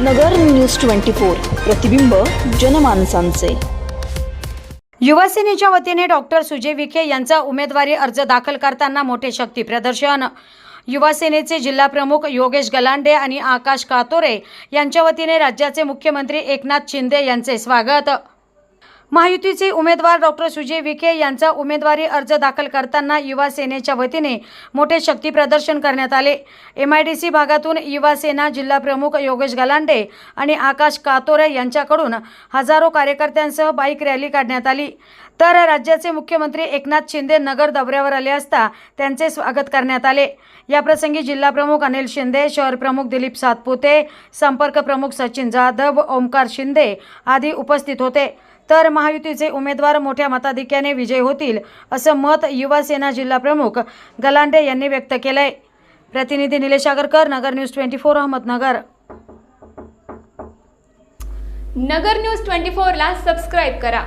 नगर news twenty four प्रतिबिंब जनमानसांचे. युवासेनेच्या वतीने doctor Sujay Vikhe यांचा उमेदवारी अर्ज दाखल करताना मोठे शक्ती प्रदर्शन. युवासेनेचे जिल्हाप्रमुख योगेश गलांडे आणि आकाश कातोरे यांच्या वतीने राज्याचे मुख्यमंत्री एकनाथ शिंदे यांचे स्वागत. महायुतीचे उमेदवार डॉक्टर सुजय विखे यांचा उमेदवारी अर्ज दाखल करताना युवा सेनेच्या वतीने मोठे शक्ती प्रदर्शन करण्यात आले. एम आय डी सी भागातून युवा सेना जिल्हा प्रमुख योगेश गलांडे आणि आकाश कातोरे यांच्याकडून हजारो कार्यकर्त्यांसह बाईक रॅली काढण्यात आली. तर राज्याचे मुख्यमंत्री एकनाथ शिंदे नगर दौऱ्यावर आले असता त्यांचे स्वागत करण्यात आले. याप्रसंगी जिल्हाप्रमुख अनिल शिंदे शहर प्रमुख दिलीप सातपुते संपर्क प्रमुख सचिन जाधव ओमकार शिंदे आदी उपस्थित होते. तर महायुतीचे उमेदवार मोठ्या मताधिक्याने विजय होतील असं मत युवासेना जिल्हाप्रमुख गलांडे यांनी व्यक्त केलंय. प्रतिनिधी Nilesh Agarkar Nagar news twenty four Ahmednagar. Nagar news twenty फोरला सबस्क्राईब करा.